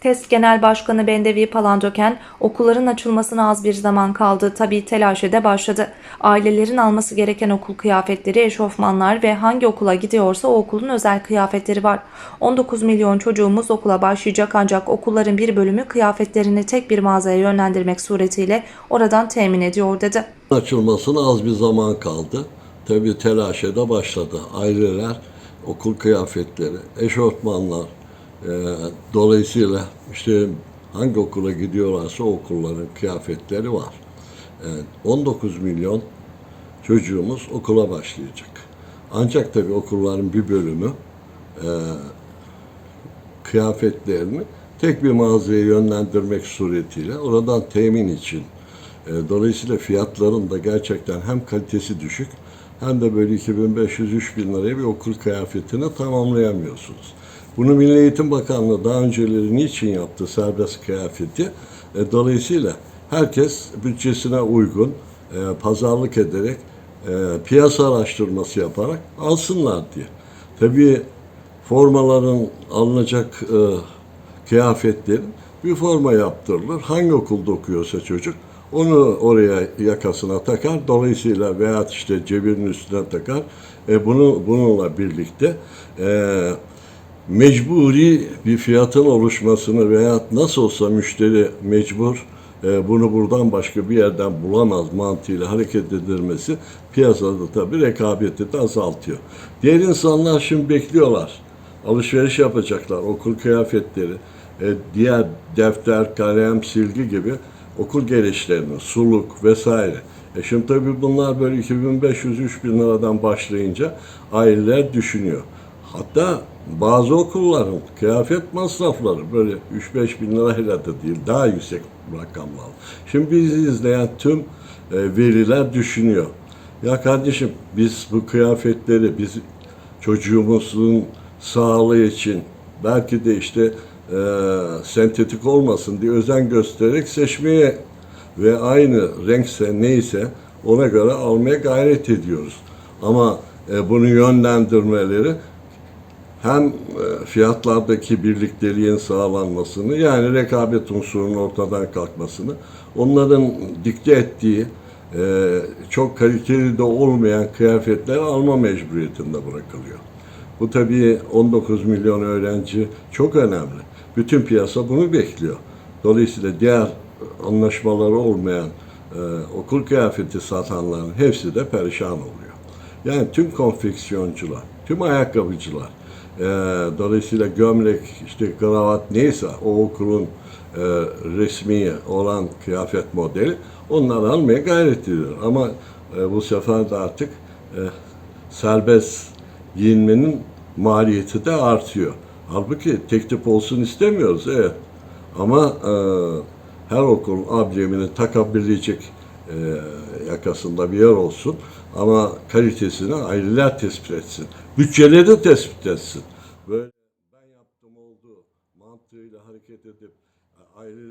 TESK Genel Başkanı Bendevi Palandöken, okulların açılmasına az bir zaman kaldı. Tabii telaş de başladı. Ailelerin alması gereken okul kıyafetleri, eşofmanlar ve hangi okula gidiyorsa o okulun özel kıyafetleri var. 19 milyon çocuğumuz okula başlayacak ancak okulların bir bölümü kıyafetlerini tek bir mağazaya yönlendirmek suretiyle oradan temin ediyor dedi. Açılmasına az bir zaman kaldı. Tabii telaşe de başladı. Aileler okul kıyafetleri, eşofmanlar, dolayısıyla işte hangi okula gidiyorlarsa okulların kıyafetleri var. E, 19 milyon çocuğumuz okula başlayacak. Ancak tabii okulların bir bölümü e, kıyafetlerini tek bir mağazaya yönlendirmek suretiyle oradan temin için e, dolayısıyla fiyatların da gerçekten hem kalitesi düşük hem de böyle 2500-3000 liraya bir okul kıyafetini tamamlayamıyorsunuz. Bunu Milli Eğitim Bakanlığı daha önceleri niçin yaptı serbest kıyafeti? E, dolayısıyla herkes bütçesine uygun e, pazarlık ederek e, piyasa araştırması yaparak alsınlar diye. Tabii formaların alınacak e, kıyafetlerin bir forma yaptırılır. Hangi okulda okuyorsa çocuk onu oraya yakasına takar. Dolayısıyla veya işte cebinin üstüne takar. E, bunu bununla birlikte e, mecburi bir fiyatın oluşmasını veya nasıl olsa müşteri mecbur e, bunu buradan başka bir yerden bulamaz mantığıyla hareket edilmesi piyasada tabii rekabeti de azaltıyor. Diğer insanlar şimdi bekliyorlar. Alışveriş yapacaklar. Okul kıyafetleri, e, diğer defter, kalem, silgi gibi okul gelişlerini, suluk vesaire. E şimdi tabii bunlar böyle 2500-3000 liradan başlayınca aileler düşünüyor. Hatta bazı okulların kıyafet masrafları böyle 3-5 bin lirayla da değil daha yüksek rakamlar. Şimdi bizi izleyen tüm e, veliler düşünüyor. Ya kardeşim biz bu kıyafetleri biz çocuğumuzun sağlığı için belki de işte e, sentetik olmasın diye özen göstererek seçmeye ve aynı renkse neyse ona göre almaya gayret ediyoruz. Ama e, bunu yönlendirmeleri hem e, fiyatlardaki birlikteliğin sağlanmasını yani rekabet unsurunun ortadan kalkmasını onların dikte ettiği e, çok kaliteli de olmayan kıyafetler alma mecburiyetinde bırakılıyor. Bu tabii 19 milyon öğrenci çok önemli. Bütün piyasa bunu bekliyor. Dolayısıyla diğer anlaşmaları olmayan e, okul kıyafeti satanların hepsi de perişan oluyor. Yani tüm konfeksiyoncular, tüm ayakkabıcılar, e, dolayısıyla gömlek, işte kravat neyse o okulun e, resmi olan kıyafet modeli onları almaya gayret ediyor. Ama e, bu sefer de artık e, serbest giyinmenin maliyeti de artıyor. Halbuki tek tip olsun istemiyoruz evet. Ama e, her okulun amblemini takabilecek e, yakasında bir yer olsun. Ama kalitesini aileler tespit etsin. Bütçeleri de tespit etsin. Böyle ben yaptım oldu mantığıyla hareket edip aileleri